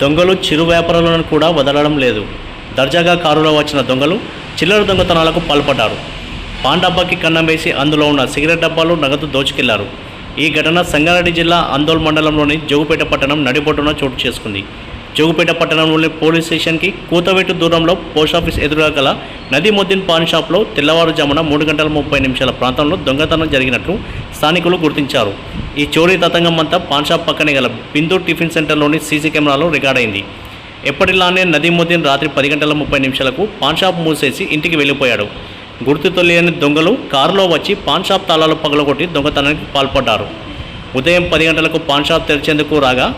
దొంగలు చిరు వ్యాపారాలను కూడా వదలడం లేదు. దర్జాగా కారులో వచ్చిన దొంగలు చిల్లర దొంగతనాలకు పాల్పడ్డారు. పాన్ డబ్బాకి కన్నం వేసి అందులో ఉన్న సిగరెట్ డబ్బాలు నగదు దోచుకెళ్ళారు. ఈ ఘటన సంగారెడ్డి జిల్లా ఆందోళ్ మండలంలోని జోగుపేట పట్టణం నడిబొట్టున చోటు చేసుకుంది. జోగుపేట పట్టణంలోని పోలీస్ స్టేషన్కి కూతవెట్టు దూరంలో పోస్టాఫీస్ ఎదురుగా గల నదీముద్దీన్ పాన్ షాప్లో తెల్లవారుజామున మూడు గంటల ముప్పై నిమిషాల ప్రాంతంలో దొంగతనం జరిగినట్లు స్థానికులు గుర్తించారు. ఈ చోరీ తతంగం అంతా పాన్ షాప్ పక్కనే గల బిందు టిఫిన్ సెంటర్లోని సీసీ కెమెరాలో రికార్డైంది ఎప్పటిలానే నదీముద్దీన్ రాత్రి పది గంటల ముప్పై నిమిషాలకు పాన్ షాప్ మూసేసి ఇంటికి వెళ్ళిపోయాడు. గుర్తు తెలియని దొంగలు కారులో వచ్చి పాన్ షాప్ తాళాలు పగలగొట్టి దొంగతనానికి పాల్పడ్డారు. ఉదయం పది గంటలకు పాన్ షాప్ తెరిచేందుకు రాగా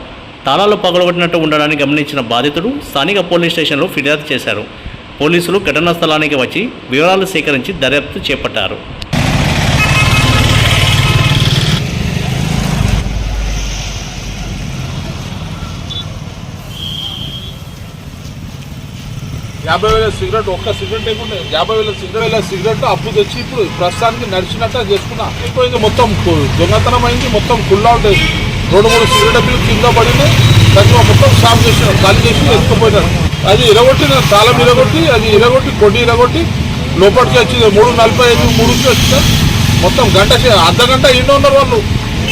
తాళాలు పగలగొట్టినట్టు ఉండడాన్ని గమనించిన బాధితుడు స్థానిక పోలీస్ స్టేషన్లో ఫిర్యాదు చేశారు. పోలీసులు ఘటనా స్థలానికి వచ్చి వివరాలు సేకరించి దర్యాప్తు చేపట్టారు. యాభై వేల సిగరెట్ ఒక్క సిగరెట్ లేకుండా. యాభై వేల సిగరెట్ వేల సిగరెట్ అప్పు తెచ్చి ఇప్పుడు ప్రస్తుతానికి నడిచినట్టు చేసుకున్నా. అయిపోయింది మొత్తం దొంగతనం అయింది మొత్తం కుల్లా ఉంటాయి రెండు మూడు సిగరెట్ డబ్బులు కింద పడింది దాన్ని మొత్తం సాఫ్ చేసిన ఖాళీ చేసి ఎత్తుకుపోయినారు అది ఇరగొట్టి తాళం ఇరగొట్టి అది ఇరగొట్టి కొడ్డి ఇరగొట్టి లోపలికి వచ్చింది మూడు నలభై ఐదు మూడుకి వచ్చింది మొత్తం గంట అర్ధ గంట ఇంట్లో ఉన్నారు వాళ్ళు.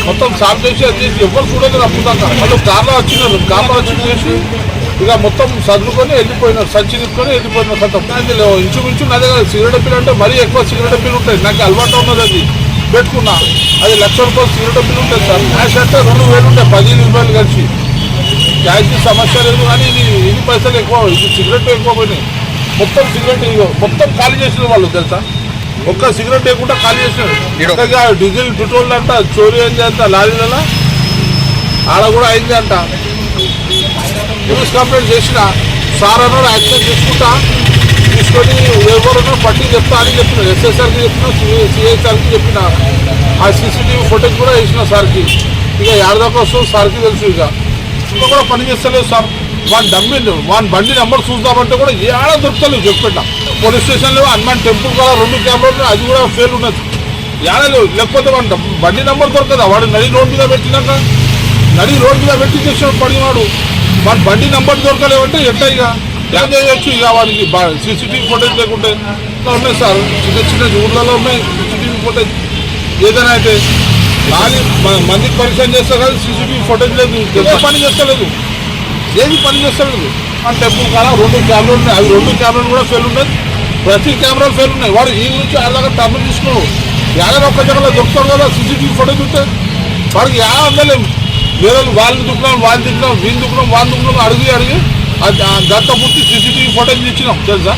మొత్తం సాఫ్ చేసి అది చేసి ఎవరు చూడలేదు అప్పుదాకా వాళ్ళు కార్లో వచ్చినారు. కార్లో వచ్చి చేసి ఇక మొత్తం సర్దుకొని వెళ్ళిపోయినారు. సంచి తీసుకొని వెళ్ళిపోయినారు. మొత్తం ఇంచుమించు నా దగ్గర సిగరెట్ బిల్ అంటే మరీ ఎక్కువ సిగరెట్ బిల్ ఉంటాయి. నాకు అలవాటు ఉన్నది అది. పెట్టుకున్నా అది లక్ష రూపాయలు సిగరెట్ బిల్ ఉంటుంది సార్. క్యాష్ అంటే రెండు వేలు ఉంటాయి పదిహేను రూపాయలు కలిసి. క్యాష్ సమస్య లేదు కానీ ఇది ఇది పైసలు ఎక్కువ ఇది సిగరెట్ ఎక్కువ పోయినాయి. మొత్తం సిగరెట్ మొత్తం ఖాళీ చేసిన వాళ్ళు తెలుసా? ఒక్క సిగరెట్ లేకుండా ఖాళీ చేసినారు. ఇంకా డీజిల్ పెట్రోల్ అంట చోరీ అయింది అంట లారీలలో ఆడ కూడా అయింది అంట. పోలీస్ కంప్లైంట్ చేసిన. సార్ అన్నాడు యాక్షన్ తీసుకుంటా తీసుకొని ఎవరున్నా పట్టి చెప్తా అని చెప్పిన ఎస్ఎస్ఆర్కి చెప్పిన సిఐ సార్కి చెప్పిన ఆ సీసీటీవీ ఫుటేజ్ కూడా వేసిన సార్కి. ఇక ఏడదాకా వస్తుంది సార్కి తెలుసు ఇక. ఇంకా కూడా పని చేస్తలేదు సార్. వాని డమ్మిండు వాని బండి నెంబర్ చూద్దామంటే కూడా ఏడ దొరుకుతలేదు చెప్పిన పోలీస్ స్టేషన్లో హనుమాన్ టెంపుల్ కూడా రెండు కెమెరాలు అది కూడా ఫెయిల్ ఉన్నది. ఏడలేదు లేకపోతే వాడి బండి నెంబర్ దొరకదు? వాడు నడి రోడ్ మీద పెట్టినాక? నడి రోడ్ మీద పెట్టి చేసిన పడినాడు వాడి. బండి నెంబర్ దొరకలేవంటే ఎట్టయిగా ఇక? ఏం చేయొచ్చు ఇక వాడికి సీసీటీవీ ఫుటేజ్ లేకుంటే ఉన్నాయి సార్. చిన్న చిన్న ఊర్లలో ఉన్నాయి సీసీటీవీ ఫుటేజ్ ఏదైనా అయితే ఖాళీ మందికి పరిచయం చేస్తారు కానీ సీసీటీవీ ఫుటేజ్ లేదు. పని చేస్తలేదు. ఏది పని చేస్తలేదు. ఆ టెంపుల్ కాడ రెండు కెమెరాలు ఉన్నాయి. అవి రెండు కెమెరాలు కూడా ఫెయిల్ ఉన్నాయి. ప్రతి కెమెరాలు ఫెయిల్ ఉన్నాయి. వాడు ఈ నుంచి ఆ దాకా టర్న్ తీసుకున్నాడు. ఏడాది ఒక్క జగలో దొరుకుతాడు కదా సీసీటీవీ ఫుటేజ్ ఉంటే? వాడికి యా అందలేము వేరే వాళ్ళని దుక్కున్నాం వాళ్ళు దుక్కున్నాం వీళ్ళు దుక్కున్నాం వాళ్ళు దుక్కున్నాం అడిగి అడిగి అది ఆ గంట పూర్తి సీసీటీవీ ఫుటేజ్ ఇచ్చినాం తెలుసా